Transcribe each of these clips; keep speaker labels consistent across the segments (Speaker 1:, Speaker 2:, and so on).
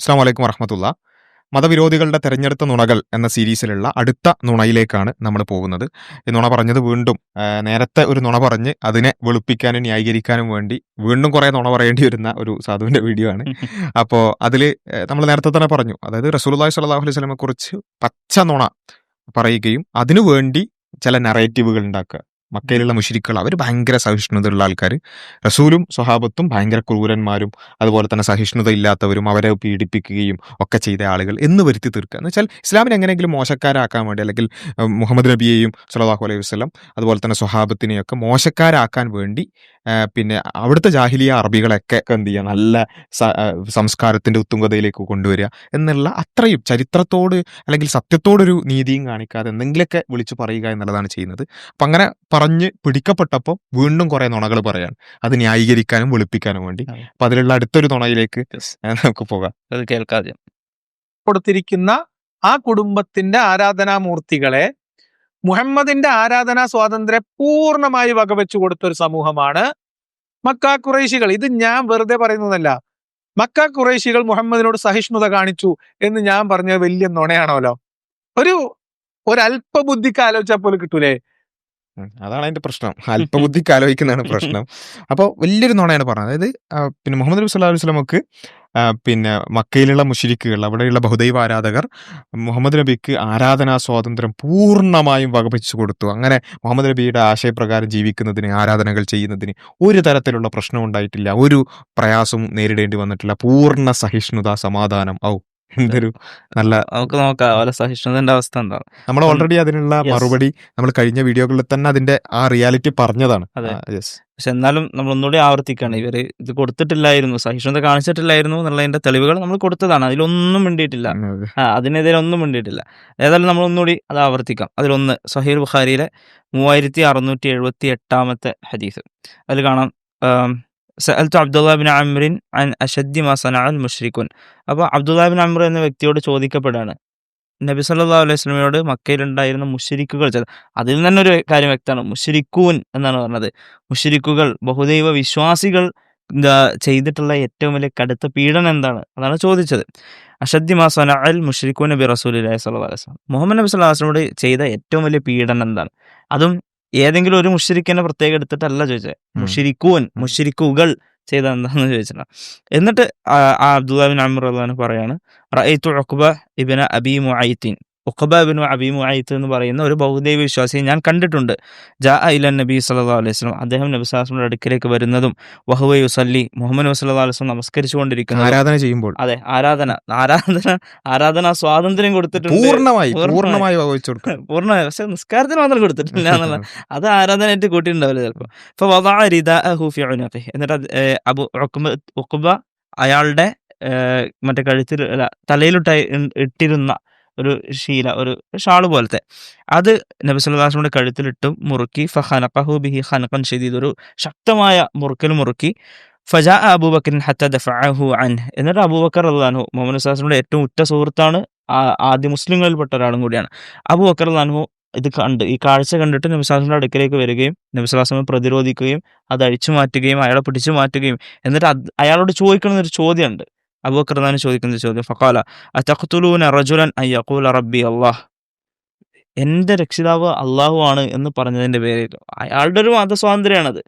Speaker 1: അസ്സാം വലൈക്കും വറഹമത്തുള്ള. മതവിരോധികളുടെ തെരഞ്ഞെടുത്ത നുണകൾ എന്ന സീരീസിലുള്ള അടുത്ത നുണയിലേക്കാണ് നമ്മൾ പോകുന്നത്. ഈ നുണ പറഞ്ഞത് വീണ്ടും നേരത്തെ ഒരു നുണ പറഞ്ഞ് അതിനെ വെളുപ്പിക്കാനും ന്യായീകരിക്കാനും വേണ്ടി വീണ്ടും കുറേ നുണ പറയേണ്ടി വരുന്ന ഒരു സാധുവിന്റെ വീഡിയോ ആണ്. അപ്പോൾ അതിൽ നമ്മൾ നേരത്തെ തന്നെ പറഞ്ഞു. അതായത് റസൂലുള്ളാഹി സ്വല്ലല്ലാഹു അലൈഹി വസല്ലമയെ കുറിച്ച് പച്ച നുണ പറയുകയും അതിനുവേണ്ടി ചില നറേറ്റീവുകൾ ഉണ്ടാക്കുക. മക്കയിലുള്ള മുഷിരിക്കൾ അവർ ഭയങ്കര സഹിഷ്ണുതയുള്ള ആൾക്കാർ റസൂലും സ്വഹാബത്തും ഭയങ്കര ക്രൂരന്മാരും അതുപോലെ തന്നെ സഹിഷ്ണുത ഇല്ലാത്തവരും അവരെ പീഡിപ്പിക്കുകയും ഒക്കെ ചെയ്ത ആളുകൾ എന്ന് വരുത്തി തീർക്കുക. എന്ന് വെച്ചാൽ ഇസ്ലാമിനെ എങ്ങനെയെങ്കിലും മോശക്കാരാക്കാൻ വേണ്ടി അല്ലെങ്കിൽ മുഹമ്മദ് നബിയെയും സലാഹു അലൈഹി വസ്ലം അതുപോലെ തന്നെ സ്വഹാബത്തിനെയൊക്കെ മോശക്കാരാക്കാൻ വേണ്ടി പിന്നെ അവിടുത്തെ ജാഹിലിയ അറബികളൊക്കെ എന്ത് ചെയ്യുക? നല്ല സംസ്കാരത്തിന്റെ ഉത്തുംഗതയിലേക്ക് കൊണ്ടുവരിക എന്നുള്ള അത്രയും ചരിത്രത്തോട് അല്ലെങ്കിൽ സത്യത്തോടൊരു നീതിയും കാണിക്കാതെ എന്തെങ്കിലുമൊക്കെ വിളിച്ചു പറയുക എന്നുള്ളതാണ് ചെയ്യുന്നത്. അപ്പം അങ്ങനെ പറഞ്ഞ് പിടിക്കപ്പെട്ടപ്പോൾ വീണ്ടും കുറേ നുണകൾ പറയാണ് അത് ന്യായീകരിക്കാനും വെളുപ്പിക്കാനും വേണ്ടി. അപ്പം അതിലുള്ള അടുത്തൊരു നുണയിലേക്ക്. നമുക്ക് പോകാം.
Speaker 2: അത് കേൾക്കാതെ.
Speaker 3: കൊടുത്തിരിക്കുന്ന ആ കുടുംബത്തിന്റെ ആരാധനാമൂർത്തികളെ മുഹമ്മദിന്റെ ആരാധനാ സ്വാതന്ത്ര്യം പൂർണമായി വകവെച്ചു കൊടുത്ത ഒരു സമൂഹമാണ് മക്ക കുറേശികൾ. ഇത് ഞാൻ വെറുതെ പറയുന്നതല്ല. മക്ക കുറേശികൾ മുഹമ്മദിനോട് സഹിഷ്ണുത കാണിച്ചു എന്ന് ഞാൻ പറഞ്ഞ വലിയ നുണയാണല്ലോ. ഒരു ഒരല്പ ബുദ്ധിക്ക് ആലോചിച്ചാൽ പോലും കിട്ടൂലേ?
Speaker 1: അതാണ് അതിന്റെ പ്രശ്നം. അല്പബുദ്ധിക്ക് ആലോചിക്കുന്നതാണ് പ്രശ്നം. അപ്പോൾ വലിയൊരു നോണയാണ് പറഞ്ഞത്. അതായത് പിന്നെ മുഹമ്മദ് നബി സല്ലല്ലാഹു അലൈഹി പിന്നെ മക്കയിലുള്ള മുഷിരിക്കുകൾ അവിടെയുള്ള ബഹുദൈവ ആരാധകർ മുഹമ്മദ് നബിക്ക് ആരാധനാ സ്വാതന്ത്ര്യം പൂർണമായും വകപിച്ചു കൊടുത്തു. അങ്ങനെ മുഹമ്മദ് നബിയുടെ ആശയപ്രകാരം ജീവിക്കുന്നതിന് ആരാധനകൾ ചെയ്യുന്നതിന് ഒരു തരത്തിലുള്ള പ്രശ്നം ഉണ്ടായിട്ടില്ല. ഒരു പ്രയാസവും നേരിടേണ്ടി വന്നിട്ടില്ല. പൂർണ സഹിഷ്ണുത സമാധാനം. ഔ. എന്തൊരു നല്ല
Speaker 2: നമുക്ക് നോക്കാം അവരെ സഹിഷ്ണുതന്റെ അവസ്ഥ എന്താണ്?
Speaker 1: നമ്മൾ ഓൾറെഡി അതിനുള്ള മറുപടി നമ്മൾ കഴിഞ്ഞ വീഡിയോകളിൽ തന്നെ അതിന്റെ ആ റിയാലിറ്റി പറഞ്ഞതാണ്.
Speaker 2: പക്ഷെ എന്നാലും നമ്മൾ ഒന്നുകൂടി ആവർത്തിക്കാണ് ഇവർ ഇത് കൊടുത്തിട്ടില്ലായിരുന്നു സഹിഷ്ണുത കാണിച്ചിട്ടില്ലായിരുന്നു എന്നുള്ളതിന്റെ തെളിവുകൾ നമ്മൾ കൊടുത്തതാണ് അതിലൊന്നും മിണ്ടിയിട്ടില്ല. അതിനെതിരെ ഒന്നും മിണ്ടിയിട്ടില്ല. ഏതായാലും നമ്മൾ ഒന്നുകൂടി അത് ആവർത്തിക്കാം. അതിലൊന്ന് സഹീർ ബുഖാരിയിലെ മൂവായിരത്തി അറുന്നൂറ്റി എഴുപത്തി എട്ടാമത്തെ ഹദീസ്. അതിൽ കാണാം സഅൽത്തു അബ്ദുല്ലാബിൻ അമ്രിൻ അൻ അഷദ്ദി മാ സനഅൽ മുഷ്രിഖുൻ അപ്പോൾ അബ്ദുല്ലാബിൻ അമ്ര എന്ന വ്യക്തിയോട് ചോദിക്കപ്പെടുകയാണ് നബി സല്ലല്ലാഹു അലൈഹി വസല്ലമയോട് മക്കയിലുണ്ടായിരുന്ന മുഷരിക്കുകൾ ചെയ്ത അതിൽ തന്നെ ഒരു കാര്യം വ്യക്തമാണ്. മുഷരിക്കൂൻ എന്നാണ് പറഞ്ഞത്. മുഷരിക്കുകൾ ബഹുദൈവ വിശ്വാസികൾ ചെയ്തിട്ടുള്ള ഏറ്റവും വലിയ കടുത്ത പീഡനം എന്താണ്? അതാണ് ചോദിച്ചത്. അഷദ്ദി മാ അൽ മുഷരിഖു നബി റസൂലി സ്വലാ അലൈഹി മുഹമ്മദ് നബി അലൈഹി വസല്ലമയോട് ചെയ്ത ഏറ്റവും വലിയ പീഡനം എന്താണ്? അതും ഏതെങ്കിലും ഒരു മുഷ്രിഖിനെ പ്രത്യേകം എടുത്തിട്ടല്ല ചോദിച്ചത് മുഷരിക്കൂൻ മുഷിരിക്കുകൾ ചെയ്ത എന്താണെന്ന് ചോദിച്ചിട്ടുണ്ട് എന്നിട്ട് അബ്ദുല്ലാബിൻ അമർ അള്ളഹാൻ പറയാണ് റഅയ്തു ഉഖബ ഇബ്ന അബി മുഅയ്ത്തിൻ ഉഖബ അബീമു അബി മുഅയ്ത്ത് എന്ന് പറയുന്ന ഒരു ബഹുദൈവ വിശ്വാസിയെ ഞാൻ കണ്ടിട്ടുണ്ട്. ജാ ഇല നബി സല്ലാ അലൈഹി വസല്ലം. അദ്ദേഹം നബി വസല്ലമയുടെ അടുക്കിലേക്ക് വരുന്നതും വഹുവ യുസല്ലി മുഹമ്മദ് നബി സല്ലല്ലാഹു അലൈഹി വസല്ലം നമസ്കരിച്ചുകൊണ്ടിരിക്കുന്നു
Speaker 1: ആരാധന ചെയ്യുമ്പോൾ.
Speaker 2: അതെ ആരാധന ആരാധന ആരാധന സ്വാതന്ത്ര്യം കൊടുത്തിട്ടുണ്ട്.
Speaker 1: പൂർണമായി പൂർണമായി.
Speaker 2: പൂർണമായി പക്ഷെ നിസ്കാരത്തിന് മാത്രം കൊടുത്തിട്ടില്ല എന്നുള്ള അത് ആരാധനയായിട്ട് കൂട്ടിയിട്ടുണ്ടാവില്ല ചിലപ്പോൾ ഇപ്പൊ. എന്നിട്ട് അബു ഉഖബ അയാളുടെ മറ്റേ കഴുത്തിൽ തലയിലിട്ട ഇട്ടിരുന്ന ഒരു ശീല ഒരു ഷാൾ പോലത്തെ. അത് നബി സല്ലല്ലാഹുവിന്റെ കഴുത്തിലിട്ട് മുറുക്കി ഫഹനഖഹു ബിഹി ഖനഖൻ ഷദീദ് ഒരു ശക്തമായ മുറുക്കൽ മുറുക്കി ഫജാ അബൂബക്കറിൻ ഹത്ത ദഫഅഹു അൻ എന്നിട്ട് അബൂബക്കർ റളിയല്ലാഹു മുഹമ്മദ് സല്ലല്ലാഹുവിന്റെ ഏറ്റവും ഉറ്റ സുഹൃത്താണ് ആദ്യ മുസ്ലിങ്ങളിൽപ്പെട്ട ഒരാളും കൂടിയാണ്. അബൂബക്കർ റളിയല്ലാഹു ഇത് കണ്ട് ഈ കാഴ്ച കണ്ടിട്ട് നബിസ്ലാസിന്റെ അടുക്കലേക്ക് വരികയും നബിസ്ലാസിനെ പ്രതിരോധിക്കുകയും അത് അഴിച്ചു മാറ്റുകയും അയാളെ പിടിച്ചു മാറ്റുകയും എന്നിട്ട് അയാളോട് ചോദിക്കണമെന്നൊരു ചോദ്യമുണ്ട്. അബൂബക്കർദാൻ ചോദിക്കുന്ന ചോദ്യം ഫക്കാല അത്തഖ്തുലൂന റജുലൻ അൻ യഖൂല റബ്ബി അള്ളാഹ് എന്റെ രക്ഷിതാവ് അള്ളാഹു ആണ് എന്ന് പറഞ്ഞതിന്റെ പേരിൽ അയാളുടെ ഒരു മതസ്വാതന്ത്ര്യമാണത്.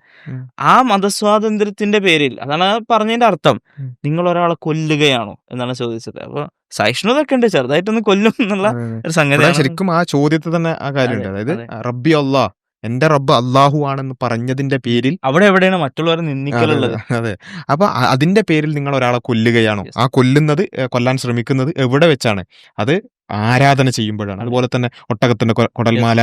Speaker 2: ആ മതസ്വാതന്ത്ര്യത്തിന്റെ പേരിൽ അതാണ് പറഞ്ഞതിന്റെ പറഞ്ഞതിന്റെ അർത്ഥം. നിങ്ങൾ ഒരാളെ കൊല്ലുകയാണോ? എന്നാണ് ചോദിച്ചത്. അപ്പൊ സഹിഷ്ണുതൊക്കെ ഉണ്ട് ചെറുതായിട്ടൊന്ന് കൊല്ലും എന്നുള്ള. ഒരു സംഗതി
Speaker 1: ശരിക്കും ആ ചോദ്യത്തിൽ തന്നെ ആ കാര്യമുണ്ട്
Speaker 2: അതെ,
Speaker 1: അതായത്
Speaker 2: അതെ.
Speaker 1: റബ്ബി അള്ളാഹ് എന്റെ റബ്ബ് അള്ളാഹു ആണെന്ന് പറഞ്ഞതിന്റെ പേരിൽ
Speaker 2: അവിടെ എവിടെയാണ് മറ്റുള്ളവരെ നിന്ദിക്കലുള്ളത്?
Speaker 1: അതെ അപ്പൊ അതിന്റെ പേരിൽ നിങ്ങൾ ഒരാളെ കൊല്ലുകയാണോ? ആ കൊല്ലുന്നത് കൊല്ലാൻ ശ്രമിക്കുന്നത് എവിടെ വെച്ചാണ്? അത് ആരാധന ചെയ്യുമ്പോഴാണ്. അതുപോലെ തന്നെ ഒട്ടകത്തിന്റെ കൊടൽമാല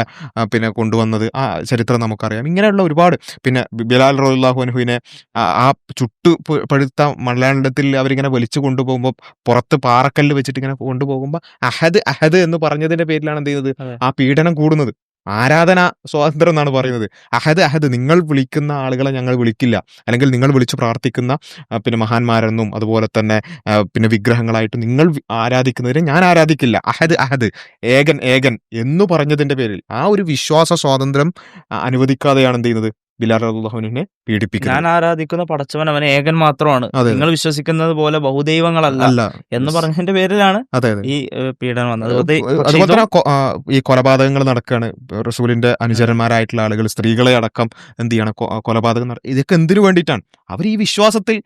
Speaker 1: പിന്നെ കൊണ്ടുവന്നത് ആ ചരിത്രം നമുക്കറിയാം. ഇങ്ങനെയുള്ള ഒരുപാട്. പിന്നെ ബിലാൽ റോഹുല്ലാഹു അനുഹുവിനെ ആ ചുട്ടു പഴുത്ത മലയാളത്തിൽ അവരിങ്ങനെ വലിച്ചു കൊണ്ടുപോകുമ്പോൾ പുറത്ത് പാറക്കല്ല് വെച്ചിട്ട് ഇങ്ങനെ കൊണ്ടുപോകുമ്പോൾ അഹദ് അഹദ് എന്ന് പറഞ്ഞതിന്റെ പേരിലാണ് എന്ത് ചെയ്യുന്നത്. ആ പീഡനം കൂടുന്നത്. ആരാധന സ്വാതന്ത്ര്യം എന്നാണ് പറയുന്നത്. അഹദ് അഹദ് നിങ്ങൾ വിളിക്കുന്ന ആളുകളെ ഞങ്ങൾ വിളിക്കില്ല. അല്ലെങ്കിൽ നിങ്ങൾ വിളിച്ച് പ്രാർത്ഥിക്കുന്ന പിന്നെ മഹാന്മാരെന്നും അതുപോലെ തന്നെ പിന്നെ വിഗ്രഹങ്ങളായിട്ട് നിങ്ങൾ ആരാധിക്കുന്നതിനെ ഞാൻ ആരാധിക്കില്ല. അഹദ് അഹദ് ഏകൻ ഏകൻ എന്ന് പറഞ്ഞതിന്റെ പേരിൽ ആ ഒരു വിശ്വാസ സ്വാതന്ത്ര്യം അനുവദിക്കാതെയാണ് എന്ത് ചെയ്യുന്നത്? ബിലാൽ
Speaker 2: ഞാൻ ആരാധിക്കുന്ന പടച്ചവൻ അവൻ ഏകൻ മാത്രമാണ്. നിങ്ങൾ വിശ്വസിക്കുന്നത് പോലെ ബഹുദൈവങ്ങളല്ല എന്ന് പറഞ്ഞതിന്റെ പേരിലാണ് ഈ പീഡനം വന്നത്.
Speaker 1: അതുപോലെ ഈ കൊലപാതകങ്ങൾ നടക്കുകയാണ് റസൂലിന്റെ അനുചരന്മാരായിട്ടുള്ള ആളുകൾ സ്ത്രീകളെ അടക്കം എന്ത് ചെയ്യണം? കൊലപാതകം ഇതൊക്കെ എന്തിനു വേണ്ടിയിട്ടാണ്? അവർ ഈ വിശ്വാസത്തിൽ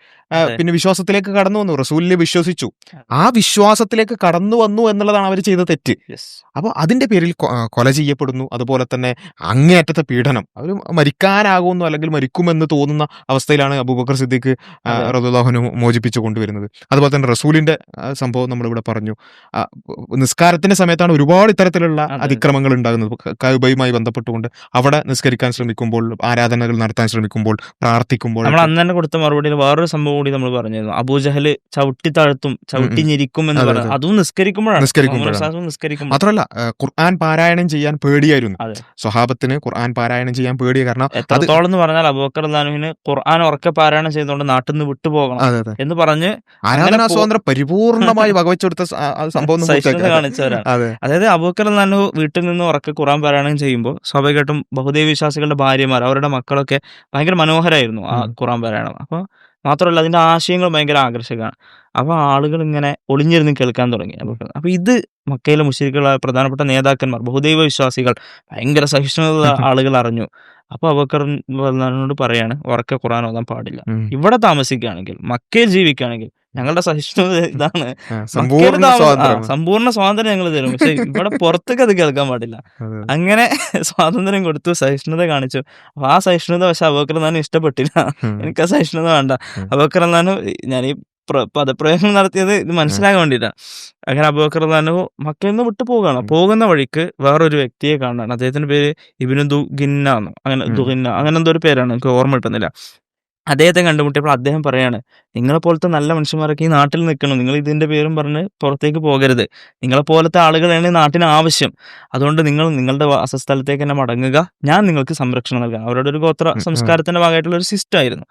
Speaker 1: പിന്നെ വിശ്വാസത്തിലേക്ക് കടന്നു വന്നു. റസൂലിനെ വിശ്വസിച്ചു. ആ വിശ്വാസത്തിലേക്ക് കടന്നു വന്നു എന്നുള്ളതാണ് അവർ ചെയ്ത തെറ്റ്.
Speaker 2: അപ്പൊ
Speaker 1: അപ്പോൾ അതിന്റെ പേരിൽ കൊല ചെയ്യപ്പെടുന്നു. അതുപോലെ തന്നെ അങ്ങേയറ്റത്തെ പീഡനം. അവർ മരിക്കാനാകുമെന്നു അല്ലെങ്കിൽ മരിക്കുമെന്ന് തോന്നുന്ന അവസ്ഥയിലാണ് അബൂബക്കർ സിദ്ദീഖ്. റദുല്ലാഹുന് മോചിപ്പിച്ചു കൊണ്ടുവരുന്നത്. അതുപോലെ തന്നെ റസൂലിന്റെ സംഭവം നമ്മളിവിടെ പറഞ്ഞു. നിസ്കാരത്തിന്റെ സമയത്താണ് ഒരുപാട് ഇത്തരത്തിലുള്ള അതിക്രമങ്ങൾ ഉണ്ടാകുന്നത്. ക- ബന്ധപ്പെട്ടുകൊണ്ട് അവിടെ നിസ്കരിക്കാൻ ശ്രമിക്കുമ്പോൾ ആരാധനകൾ നടത്താൻ ശ്രമിക്കുമ്പോൾ പ്രാർത്ഥിക്കുമ്പോൾ
Speaker 2: കൊടുത്ത മറുപടിയിൽ വേറൊരു സംഭവം കൂടി നമ്മൾ പറഞ്ഞിരുന്നു. അബൂജഹൽ ചവിട്ടി താഴ്ത്തും ചവിട്ടി ഞെരിക്കും എന്ന് പറഞ്ഞു
Speaker 1: അതും.
Speaker 2: നിസ്കരിക്കുമ്പോഴാണ്. നിസ്കരിക്കും
Speaker 1: മാത്രമല്ല ഖുർആൻ പാരായണം ചെയ്യാൻ പേടിയായിരുന്നു. സ്വഹാബത്തിന് ഖുർആൻ പാരായണം ചെയ്യാൻ പേടിയ. കാരണം
Speaker 2: എത്രത്തോളം എന്ന് പറഞ്ഞാൽ അബൂബക്കർ അള്ളാഹുവിന് ഖുർആൻ ഉറക്കെ പാരായണം ചെയ്തുകൊണ്ട് നാട്ടിൽ നിന്ന് വിട്ടുപോകണം എന്ന് പറഞ്ഞ്
Speaker 1: ആരാധനാ സ്വാതന്ത്ര്യം പരിപൂർണമായി വകവെച്ചെടുത്ത സംഭവം
Speaker 2: കാണിച്ചവരാണ്.
Speaker 1: അതെ.
Speaker 2: അതായത് അബൂബക്കർ ലാനു വീട്ടിൽ നിന്ന് ഉറക്കെ ഖുർആൻ പാരായണം ചെയ്യുമ്പോൾ സ്വാഭാവികമായിട്ടും ബഹുദൈവ വിശ്വാസികളുടെ ഭാര്യമാർ അവരുടെ മക്കളൊക്കെ ഭയങ്കര മനോഹരമായിരുന്നു ആ
Speaker 1: ഖുർആൻ
Speaker 2: ഖുറാൻ പാരായണം അപ്പോൾ മാത്രമല്ല അതിന്റെ ആശയങ്ങൾ ഭയങ്കര ആകർഷകമാണ്. അപ്പോൾ ആളുകൾ ഇങ്ങനെ ഒളിഞ്ഞിരുന്ന് കേൾക്കാൻ തുടങ്ങി. അപ്പം അപ്പോൾ ഇത് മക്കയിലെ മുസ്ലിങ്ങളായ പ്രധാനപ്പെട്ട നേതാക്കന്മാർ ബഹുദൈവ വിശ്വാസികൾ ഭയങ്കര സഹിഷ്ണുത ആളുകൾ അറിഞ്ഞു. അപ്പോൾ അവക്കർ അള്ളാഹിനോട് പറയാണ് ഉറക്കെ ഖുറാൻ ഓതാൻ പാടില്ല. ഇവിടെ താമസിക്കുകയാണെങ്കിൽ മക്കയിൽ ജീവിക്കുകയാണെങ്കിൽ ഞങ്ങളുടെ സഹിഷ്ണുത ഇതാണ്. സമ്പൂർണ
Speaker 1: സ്വാതന്ത്ര്യം.
Speaker 2: സമ്പൂർണ സ്വാതന്ത്ര്യം ഞങ്ങൾ തരും. പക്ഷെ ഇവിടെ പുറത്തേക്ക് അത് കേൾക്കാൻ പാടില്ല. അങ്ങനെ സ്വാതന്ത്ര്യം കൊടുത്തു സഹിഷ്ണുത കാണിച്ചു. അപ്പൊ ആ സഹിഷ്ണുത പക്ഷെ അബോക്കർ എന്നാനും ഇഷ്ടപ്പെട്ടില്ല. എനിക്ക് ആ സഹിഷ്ണുത വേണ്ട.
Speaker 1: ഉം.
Speaker 2: അബോക്കർ ഞാൻ ഈ പ്ര- പദപ്രയോഗം നടത്തിയത് ഇത് മനസ്സിലാകാൻ വേണ്ടിയിട്ടാണ് അങ്ങനെ അബോക്കർ തന്നെ മക്കളിൽ നിന്ന് വിട്ടു
Speaker 1: പോകുകയാണ്
Speaker 2: പോകുന്ന വഴിക്ക് വേറൊരു വ്യക്തിയെ കാണാണ് അദ്ദേഹത്തിന്റെ പേര് ഇബിനു ദുഗിന്ന എന്നോ. അങ്ങനെ ദുഗിന്ന. അങ്ങനെ എന്തോ ഒരു പേരാണ്. എനിക്ക് ഓർമ്മ കിട്ടുന്നില്ല. അദ്ദേഹത്തെ കണ്ടുമുട്ടിയപ്പോൾ അദ്ദേഹം പറയാണ് നിങ്ങളെ പോലത്തെ നല്ല മനുഷ്യന്മാരൊക്കെ ഈ നാട്ടിൽ നിൽക്കണം നിങ്ങൾ ഇതിന്റെ പേരും പറഞ്ഞ് പുറത്തേക്ക് പോകരുത്. നിങ്ങളെ പോലത്തെ ആളുകളാണ് ഈ നാട്ടിന് ആവശ്യം. അതുകൊണ്ട് നിങ്ങൾ നിങ്ങളുടെ വാസസ്ഥലത്തേക്ക് തന്നെ മടങ്ങുക. ഞാൻ നിങ്ങൾക്ക് സംരക്ഷണം നൽകാം. അവരുടെ ഒരു ഗോത്ര. സംസ്കാരത്തിന്റെ ഭാഗമായിട്ടുള്ള ഒരു സിസ്റ്റം ആയിരുന്നു.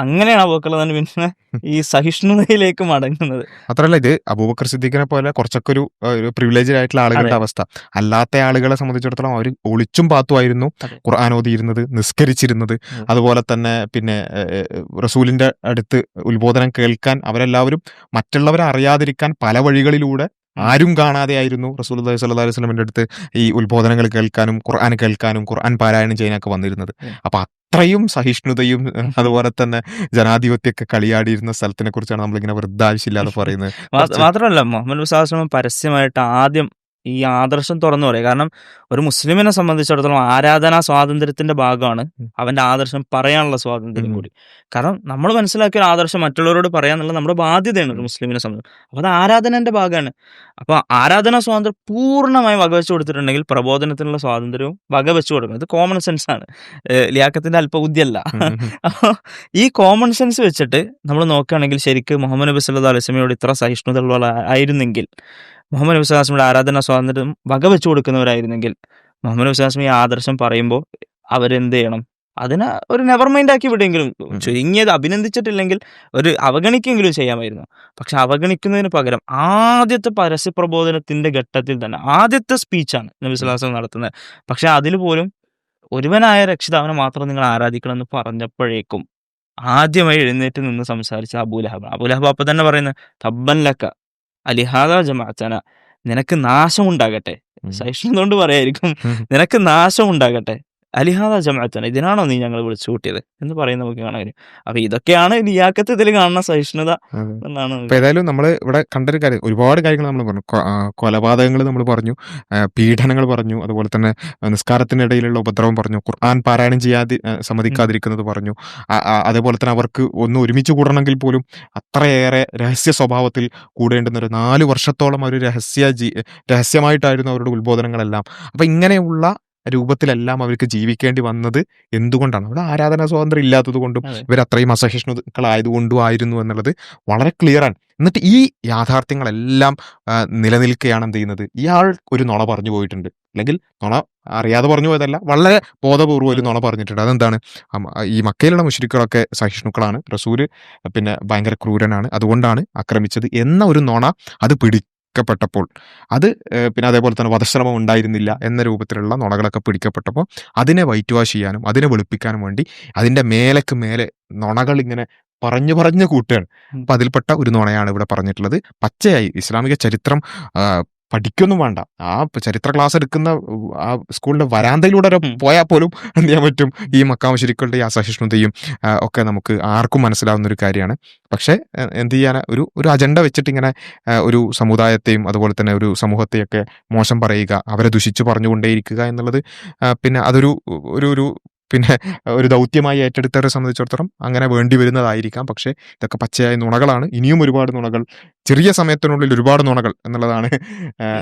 Speaker 2: അങ്ങനെയാണ് അബൂബക്കർ തന്നെ പിന്നെ ഈ സഹിഷ്ണുതയിലേക്ക് മടങ്ങുന്നത്.
Speaker 1: അത്രല്ല ഇത് അബൂബക്കർ സിദ്ദീഖിനെ പോലെ കുറച്ചൊക്കെ ഒരു പ്രിവിലേജ് ആയിട്ടുള്ള ആളുകളുടെ അവസ്ഥ. അല്ലാത്ത ആളുകളെ സംബന്ധിച്ചിടത്തോളം അവർ ഒളിച്ചും പാത്തുമായിരുന്നു. ഖുർആൻ ഓതിയിരുന്നത് നിസ്കരിച്ചിരുന്നത്. അതുപോലെ തന്നെ പിന്നെ റസൂലിന്റെ അടുത്ത് ഉത്ബോധനം കേൾക്കാൻ അവരെല്ലാവരും മറ്റുള്ളവരെ അറിയാതിരിക്കാൻ പല വഴികളിലൂടെ ആരും കാണാതെയായിരുന്നു റസൂൽ അലൈഹി സ്വല്ലല്ലാഹി അലൈഹി സ്വലമിന്റെ അടുത്ത് ഈ ഉത്ബോധനങ്ങൾ കേൾക്കാനും ഖുർആൻ കേൾക്കാനും ഖുർആൻ പാരായണം ചെയ്യാനൊക്കെ വന്നിരുന്നത്. അപ്പൊ അത്രയും സഹിഷ്ണുതയും അതുപോലെ തന്നെ ജനാധിപത്യമൊക്കെ കളിയാടിയിരുന്ന സ്ഥലത്തിനെ കുറിച്ചാണ് നമ്മളിങ്ങനെ വൃദ്ധാവശ്യമില്ലാതെ പറയുന്നത്.
Speaker 2: മാത്രമല്ല മുഹമ്മദ് പരസ്യമായിട്ട് ആദ്യം ഈ ആദർശം തുറന്നു പറയും. കാരണം ഒരു മുസ്ലിമിനെ സംബന്ധിച്ചിടത്തോളം ആരാധനാ സ്വാതന്ത്ര്യത്തിന്റെ ഭാഗമാണ് അവന്റെ ആദർശം പറയാനുള്ള സ്വാതന്ത്ര്യം കൂടി. കാരണം നമ്മൾ മനസ്സിലാക്കിയ ഒരു ആദർശം മറ്റുള്ളവരോട് പറയാന്നുള്ളത് നമ്മുടെ ബാധ്യതയാണ് ഒരു മുസ്ലിമിനെ സംബന്ധിച്ച്. അപ്പൊ അത് ആരാധനന്റെ ഭാഗമാണ്. അപ്പൊ ആരാധനാ സ്വാതന്ത്ര്യം പൂർണമായി വകവെച്ച് കൊടുത്തിട്ടുണ്ടെങ്കിൽ പ്രബോധനത്തിനുള്ള സ്വാതന്ത്ര്യവും വകവെച്ച് കൊടുക്കണം. ഇത് കോമൺ സെൻസ് ആണ്. ലിയാക്കത്തിന്റെ അല്പബുദ്ധിയല്ല.
Speaker 1: ഉം. ഉം ഉം.
Speaker 2: അപ്പൊ ഈ കോമൺ സെൻസ് വെച്ചിട്ട് നമ്മൾ നോക്കുകയാണെങ്കിൽ ശരിക്കും മുഹമ്മദ് നബി സല്ലാ അലൈഹി വസല്ലമയോട് ഇത്ര സഹിഷ്ണുത ഉള്ള ആയിരുന്നെങ്കിൽ മുഹമ്മദ് നബി സ്വലാസ്മിയുടെ ആരാധന സ്വാതന്ത്ര്യം വകവെച്ചു കൊടുക്കുന്നവരായിരുന്നെങ്കിൽ മുഹമ്മദ് നബി സ്വലാസ്മി ആദർശം പറയുമ്പോൾ അവരെന്ത് ചെയ്യണം? അതിനെ ഒരു നെവർ മൈൻഡ് ആക്കി വിടെങ്കിലും ചുരുങ്ങിയത് അഭിനന്ദിച്ചിട്ടില്ലെങ്കിൽ ഒരു അവഗണിക്കെങ്കിലും ചെയ്യാമായിരുന്നു. പക്ഷെ അവഗണിക്കുന്നതിന് പകരം ആദ്യത്തെ പരസ്യപ്രബോധനത്തിന്റെ ഘട്ടത്തിൽ തന്നെ ആദ്യത്തെ സ്പീച്ചാണ് നബി സ്വലാസ്മി നടത്തുന്നത്. പക്ഷെ അതിൽ പോലും ഒരുവനായ രക്ഷിതാവിനെ മാത്രം നിങ്ങൾ ആരാധിക്കണം എന്ന് പറഞ്ഞപ്പോഴേക്കും ആദ്യമായി എഴുന്നേറ്റ് നിന്ന് സംസാരിച്ച അബൂലഹബ് അബൂലഹബ് അപ്പൊ തന്നെ പറയുന്നത് തബ്ബൻ ലക്ക അലിഹാദ ജമാഅത്തന നിനക്ക് നാശമുണ്ടാകട്ടെ. ഉണ്ടാകട്ടെ
Speaker 1: ഉം.
Speaker 2: കൊണ്ട് പറയായിരിക്കും നിനക്ക് നാശം ഉണ്ടാകട്ടെ അലിഹാദ ജമാഅത്തന ഇതിനാണോ നീ ഞങ്ങൾ വിളിച്ചു കൂട്ടിയത്? എന്ന് പറയുന്ന നമുക്ക് കാണാൻ കഴിയും. അപ്പൊ ഇതൊക്കെയാണ് ലിയാക്കത്ത് ഇതിൽ കാണുന്ന സഹിഷ്ണുത എന്നാണ്
Speaker 1: ഏതായാലും നമ്മൾ ഇവിടെ കണ്ടൊരു കാര്യം ഒരുപാട് കാര്യങ്ങൾ നമ്മൾ പറഞ്ഞു. കൊലപാതകങ്ങൾ നമ്മൾ പറഞ്ഞു പീഡനങ്ങൾ പറഞ്ഞു അതുപോലെ തന്നെ നിസ്കാരത്തിനിടയിലുള്ള ഉപദ്രവം പറഞ്ഞു ഖുർആൻ പാരായണം ചെയ്യാതി സമ്മതിക്കാതിരിക്കുന്നത് പറഞ്ഞു. അതേപോലെ തന്നെ അവർക്ക് ഒന്ന് ഒരുമിച്ച് കൂടണമെങ്കിൽ പോലും അത്രയേറെ രഹസ്യ സ്വഭാവത്തിൽ കൂടേണ്ടുന്ന ഒരു നാല് വർഷത്തോളം ഒരു രഹസ്യ ജീ രഹസ്യമായിട്ടായിരുന്നു അവരുടെ ഉത്ബോധനങ്ങളെല്ലാം. അപ്പൊ ഇങ്ങനെയുള്ള രൂപത്തിലെല്ലാം അവർക്ക് ജീവിക്കേണ്ടി വന്നത് എന്തുകൊണ്ടാണ്? അവിടെ ആരാധനാ സ്വാതന്ത്ര്യം ഇല്ലാത്തത് കൊണ്ടും. ഇവർ അത്രയും അസഹിഷ്ണുക്കളായതുകൊണ്ടും ആയിരുന്നു എന്നുള്ളത് വളരെ ക്ലിയർ ആണ്. എന്നിട്ട് ഈ യാഥാർത്ഥ്യങ്ങളെല്ലാം നിലനിൽക്കുകയാണ് എന്ത് ചെയ്യുന്നത്? ഇയാൾ ഒരു നുണ പറഞ്ഞു പോയിട്ടുണ്ട്. അല്ലെങ്കിൽ നുണ അറിയാതെ പറഞ്ഞു പോയതല്ല വളരെ ബോധപൂർവം ഒരു നുണ പറഞ്ഞിട്ടുണ്ട്. അതെന്താണ്? ഈ മക്കയിലുള്ള മുഷരിക്കുകളൊക്കെ സഹിഷ്ണുക്കളാണ്. റസൂര് പിന്നെ ഭയങ്കര ക്രൂരനാണ്. അതുകൊണ്ടാണ് ആക്രമിച്ചത് എന്ന ഒരു നുണ അത് പിടി പിടിക്കപ്പെട്ടപ്പോൾ. അത് പിന്നെ അതേപോലെ തന്നെ വധശ്രമം ഉണ്ടായിരുന്നില്ല എന്ന രൂപത്തിലുള്ള നുണകളൊക്കെ പിടിക്കപ്പെട്ടപ്പോൾ അതിനെ വൈറ്റ് വാഷ് ചെയ്യാനും അതിനെ വെളുപ്പിക്കാനും വേണ്ടി അതിന്റെ മേലേക്ക് മേലെ നുണകൾ ഇങ്ങനെ പറഞ്ഞു പറഞ്ഞു കൂട്ടുകയാണ്. അപ്പം അതിൽപ്പെട്ട ഒരു നുണയാണ് ഇവിടെ പറഞ്ഞിട്ടുള്ളത്. പച്ചയായി ഇസ്ലാമിക ചരിത്രം പഠിക്കൊന്നും വേണ്ട. ആ ചരിത്ര ക്ലാസ് എടുക്കുന്ന ആ സ്കൂളിന്റെ വരാന്തയിലൂടെ പോയാൽ പോലും എന്ത് ചെയ്യാൻ പറ്റും? ഈ മക്കാമശിരിക്കളുടെ ഈ അസഹിഷ്ണുതയും ഒക്കെ നമുക്ക് ആർക്കും മനസ്സിലാവുന്ന ഒരു കാര്യമാണ്. പക്ഷേ എന്ത് ചെയ്യാൻ ഒരു ഒരു അജണ്ട വെച്ചിട്ട് ഇങ്ങനെ ഒരു സമുദായത്തെയും അതുപോലെ തന്നെ ഒരു സമൂഹത്തെയൊക്കെ മോശം പറയുക അവരെ ദുഷിച്ച് പറഞ്ഞുകൊണ്ടേയിരിക്കുക എന്നുള്ളത് പിന്നെ അതൊരു ഒരു ഒരു പിന്നെ ഒരു ദൗത്യമായി ഏറ്റെടുത്തവരെ സംബന്ധിച്ചിടത്തോളം അങ്ങനെ വേണ്ടി വരുന്നതായിരിക്കാം. പക്ഷേ ഇതൊക്കെ പച്ചയായ നുണകളാണ്. ഇനിയും ഒരുപാട് നുണകൾ ചെറിയ സമയത്തിനുള്ളിൽ ഒരുപാട് നുണകൾ എന്നുള്ളതാണ്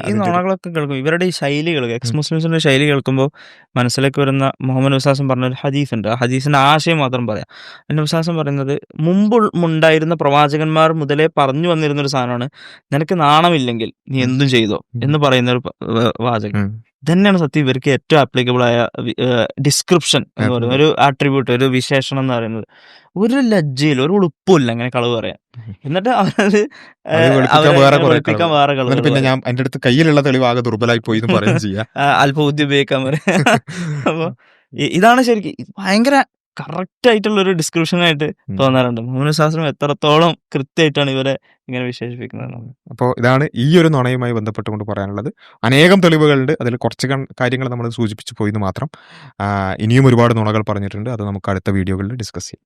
Speaker 2: ഈ നുണകളൊക്കെ കേൾക്കും ഇവരുടെ ഈ ശൈലികൾ എക്സ് മുസ്ലിംസിന്റെ ശൈലി കേൾക്കുമ്പോൾ മനസ്സിലേക്ക് വരുന്ന മുഹമ്മദ് വിശ്വാസം പറഞ്ഞ ഒരു ഹദീസ് ഉണ്ട് ആ ഹദീസിന്റെ ആശയം മാത്രം പറയാം. എന്റെ വിശ്വാസം പറയുന്നത് മുമ്പ് ഉണ്ടായിരുന്ന പ്രവാചകന്മാർ മുതലേ പറഞ്ഞു വന്നിരുന്ന ഒരു സാധനമാണ്. നിനക്ക് നാണമില്ലെങ്കിൽ നീ എന്തും ചെയ്തോ എന്ന് പറയുന്ന ഒരു വാചകം. തന്നെയാണ് സത്യം. ഇവർക്ക് ഏറ്റവും ആപ്ലിക്കബിൾ ആയ ഡിസ്ക്രിപ്ഷൻ എന്ന്. പറയുന്നത്. ഒരു ആട്രിബ്യൂട്ട് ഒരു വിശേഷണം എന്ന് പറയുന്നത്. ഒരു ലജ്ജയില്ല ഒരു ഉളുപ്പില്ല അങ്ങനെ കളവ് പറയാൻ. എന്നിട്ട് അവരത്
Speaker 1: വെളുപ്പിക്കാൻ വേറെ കളവ്. പിന്നെ ഞാൻ എന്റെ അടുത്ത് കയ്യിലുള്ള തെളിവ് ആകെ ദുർബലായി പോയി
Speaker 2: അല്പ ബുദ്ധി ഉപയോഗിക്കാൻ പറയാം. അപ്പൊ ഇതാണ് ശരിക്കും ഭയങ്കര കറക്റ്റ് ആയിട്ടുള്ള ഒരു
Speaker 1: ഉം.
Speaker 2: തോന്നാറുണ്ട്. മൗനശാസ്ത്രം ശാസ്ത്രം എത്രത്തോളം കൃത്യമായിട്ടാണ് ഇവരെ ഇങ്ങനെ വിശേഷിപ്പിക്കുന്നത്
Speaker 1: അപ്പോൾ ഇതാണ് ഈ ഒരു നുണയുമായി ബന്ധപ്പെട്ടുകൊണ്ട് പറയാനുള്ളത്. അനേകം തെളിവുകളുണ്ട്. അതിൽ കുറച്ച് കാര്യങ്ങൾ നമ്മൾ സൂചിപ്പിച്ചു പോയിന്ന് മാത്രം. ഇനിയും ഒരുപാട് നുണകൾ പറഞ്ഞിട്ടുണ്ട്. അത് നമുക്ക് അടുത്ത വീഡിയോകളിൽ ഡിസ്കസ് ചെയ്യാം.